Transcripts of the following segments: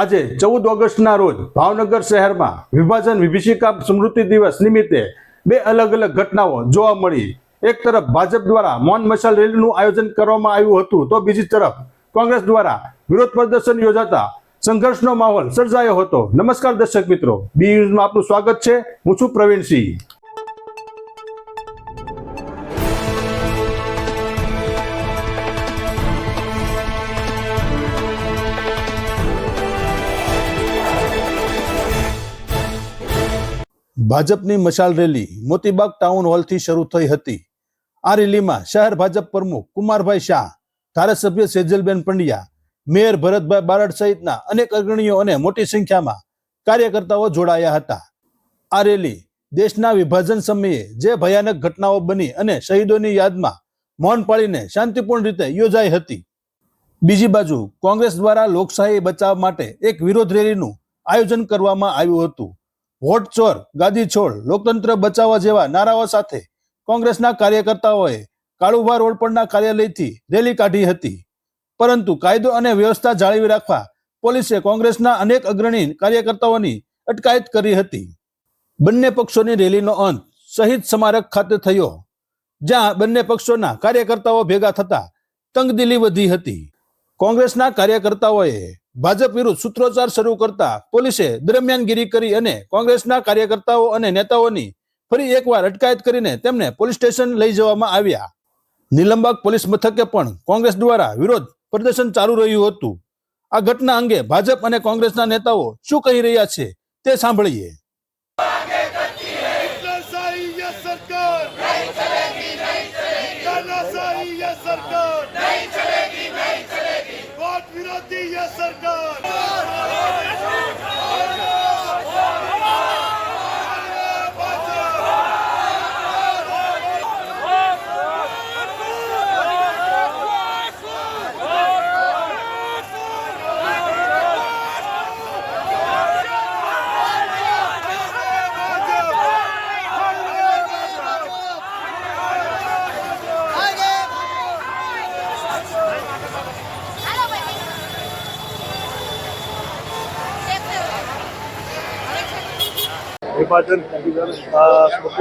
આજે ચૌદ ઓગસ્ટના રોજ ભાવનગર શહેરમાં વિભાજન વિભીષિકા સ્મૃતિ દિવસ નિમિત્તે બે અલગ અલગ ઘટનાઓ જોવા મળી. એક તરફ ભાજપ દ્વારા મૌન મશાલ રેલીનું આયોજન કરવામાં આવ્યું હતું, તો બીજી તરફ કોંગ્રેસ દ્વારા વિરોધ પ્રદર્શન યોજાતા સંઘર્ષનો માહોલ સર્જાયો હતો. નમસ્કાર દર્શક મિત્રો. બી ન્યૂઝમાં આપનું સ્વાગત છે. હું છું પ્રવીણસિંહ. ભાજપની મશાલ રેલી મોતીબાગ ટાઉન હોલથી શરૂ થઈ હતી. આ રેલીમાં શહેર ભાજપ પ્રમુખ કુમારભાઈ શાહ, ધારાસભ્ય સેજલબેન પંડ્યા, મેયર ભરતભાઈ બારડ સહિતના અનેક અગ્રણીઓ અને મોટી સંખ્યામાં કાર્યકર્તાઓ જોડાયા હતા. આ રેલી દેશના વિભાજન સમયે જે ભયાનક ઘટનાઓ બની અને શહીદોની યાદમાં મૌન પાળીને શાંતિપૂર્ણ રીતે યોજાઈ હતી. બીજી બાજુ કોંગ્રેસ દ્વારા લોકશાહી બચાવ માટે એક વિરોધ રેલીનું આયોજન કરવામાં આવ્યું હતું. વોટ ચોર, ગાદી છોડ, લોકતંત્ર બચાવવા જેવા નારાઓ સાથે કોંગ્રેસના કાર્યકર્તાઓએ કાળુભા રોડ પરના કાર્યાલયથી રેલી કાઢી હતી. પરંતુ કાયદો અને વ્યવસ્થા જાળવી રાખવા પોલીસે કોંગ્રેસના અનેક અગ્રણી કાર્યકર્તાઓની અટકાયત કરી હતી. બંને પક્ષોની રેલીનો અંત શહીદ સ્મારક ખાતે થયો, જ્યાં બંને પક્ષોના કાર્યકર્તાઓ ભેગા થતા તંગદિલી વધી હતી. કોંગ્રેસના કાર્યકર્તાઓએ ભાજપ વિરુદ્ધ સૂત્રોચ્ચાર શરૂ કરતા પોલીસે દરમિયાનગીરી કરી અને કોંગ્રેસના કાર્યકર્તાઓ અને નેતાઓની ફરી એકવાર અટકાયત કરીને તેમને પોલીસ સ્ટેશન લઈ જવામાં આવ્યા નીલમબાગ પોલીસ મથકે પણ કોંગ્રેસ દ્વારા વિરોધ પ્રદર્શન ચાલુ રહ્યું હતું આ ઘટના અંગે ભાજપ અને કોંગ્રેસના નેતાઓ શું કહી રહ્યા છે તે સાંભળીએ तानाशाही ये सरकार सरकार વિભાજન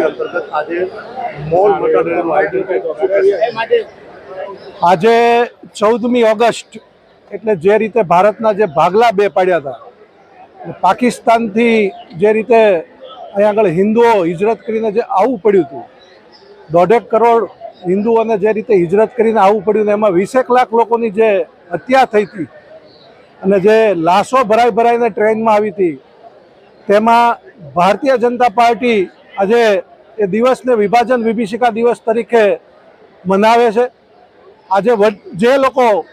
અંતર્ગત આજે મોલ મટાડેલું આયોજન આજે ચૌદમી ઓગસ્ટ એટલે જે રીતે ભારતના જે ભાગલા બે પાડ્યા હતા પાકિસ્તાનથી જે રીતે અહીંયા આગળ હિન્દુઓ હિજરત કરીને જે આવવું પડ્યું હતું, દોઢેક કરોડ હિન્દુઓને જે રીતે હિજરત કરીને આવવું પડ્યું ને એમાં વીસેક લાખ લોકોની જે હત્યા થઈ હતી, અને જે લાશો ભરાઈ ભરાઈને ટ્રેનમાં આવી હતી, તેમાં ભારતીય જનતા પાર્ટી આજે એ દિવસને વિભાજન વિભીષિકા દિવસ તરીકે મનાવે છે. આજે જે લોકો,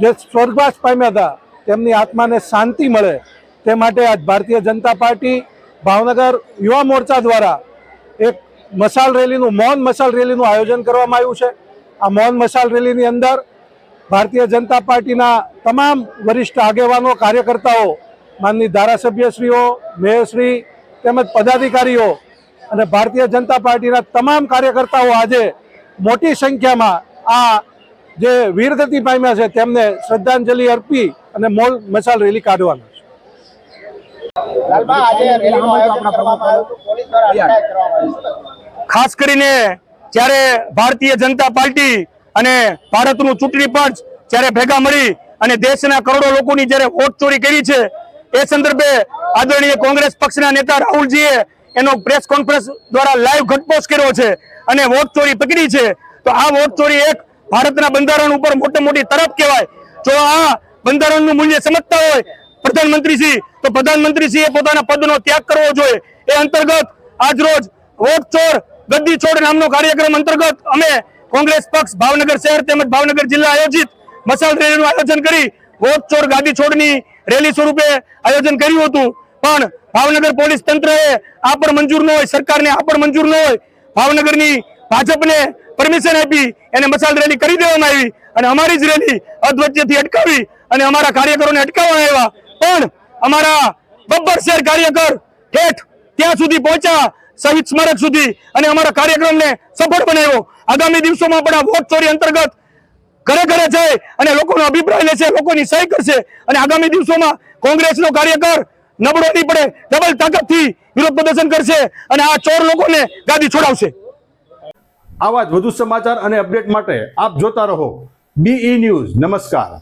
જે સ્વર્ગવાસ પામ્યા હતા, તેમની આત્માને શાંતિ મળે તે માટે આજ ભારતીય જનતા પાર્ટી ભાવનગર યુવા મોરચા દ્વારા એક મશાલ રેલીનું, મૌન મશાલ રેલીનું આયોજન કરવામાં આવ્યું છે. આ મૌન મશાલ રેલીની અંદર ભારતીય જનતા પાર્ટીના તમામ વરિષ્ઠ આગેવાનો, કાર્યકર્તાઓ માનની ધારાસભ્યશ્રીઓ મેયરશ્રી તેમજ પદાધિકારીઓ અને ભારતીય જનતા પાર્ટીના તમામ કાર્યકર્તાઓ આજે મોટી સંખ્યામાં આ જે વીરગતિ પામ્યા છે તેમને શ્રદ્ધાંજલિ અર્પી અને મોલ મશાલ રેલી કાઢવાના છે. ખાસ કરીને જ્યારે ભારતીય જનતા પાર્ટી અને ભારતનું ચૂંટણી પંચ જ્યારે ભેગા મળી અને દેશના કરોડો લોકોની જ્યારે વોટ ચોરી કરી છે એ સંદર્ભે આદરણીય કોંગ્રેસ પક્ષના નેતા રાહુલજીએ એનો પ્રેસ કોન્ફરન્સ દ્વારા લાઈવ ઘટપોષ કર્યો છે અને વોટ ચોરી પકડી છે. તો આ વોટ ચોરી એક ભારતના બંધારણ ઉપર મોટી મોટી તરફ કહેવાય. જો આ બંધારણનું મૂલ્ય સમજતા હોય પ્રધાનમંત્રીશ્રી, તો પ્રધાનમંત્રીશ્રીએ પોતાના પદનો ત્યાગ કરવો જોઈએ. એ અંતર્ગત આજરોજ વોટ ચોર ગદ્દી છોડ નામનો કાર્યક્રમ અંતર્ગત અમે કોંગ્રેસ પક્ષ ભાવનગર શહેર તેમજ ભાવનગર જિલ્લા આયોજિત મસાલ રેલીનું આયોજન કરી વોટ ચોર ગાદી છોડની રેલી સ્વરૂપે આયોજન કર્યું હતું. પણ ભાવનગર પોલીસ તંત્રએ આ પણ મંજૂર ન હોય, સરકારને આ પણ મંજૂર ન હોય, ભાવનગરની ભાજપને પરમિશન આપી એને મસાલ રેલી કરી દેવામાં આવી અને અમારી જ રેલી અધવચ્ચેથી અટકાવી અને અમારા કાર્યકરોને અટકાવવામાં આવ્યા. પણ અમારા બબ્બર શેર કાર્યકર ઠેઠ ત્યાં સુધી પહોંચ્યા, શહીદ સ્મારક સુધી અને અમારા કાર્યક્રમને સફળ બનાવ્યો. આગામી દિવસોમાં પણ આ વોટ ચોરી અંતર્ગત ઘરે ઘરે જાય અને લોકોનો અભિપ્રાય લેશે, લોકોની સહી કરશે. અને આગામી દિવસોમાં કોંગ્રેસનો કાર્યકર નબળો નહીં પડે, ડબલ તાકાતથી વિરોધ પ્રદર્શન કરશે અને આ ચોર લોકોને ગાદી છોડાવશે. આવા જ વધુ સમાચાર અને અપડેટ માટે આપ જોતા રહો બીઈ ન્યૂઝ નમસ્કાર.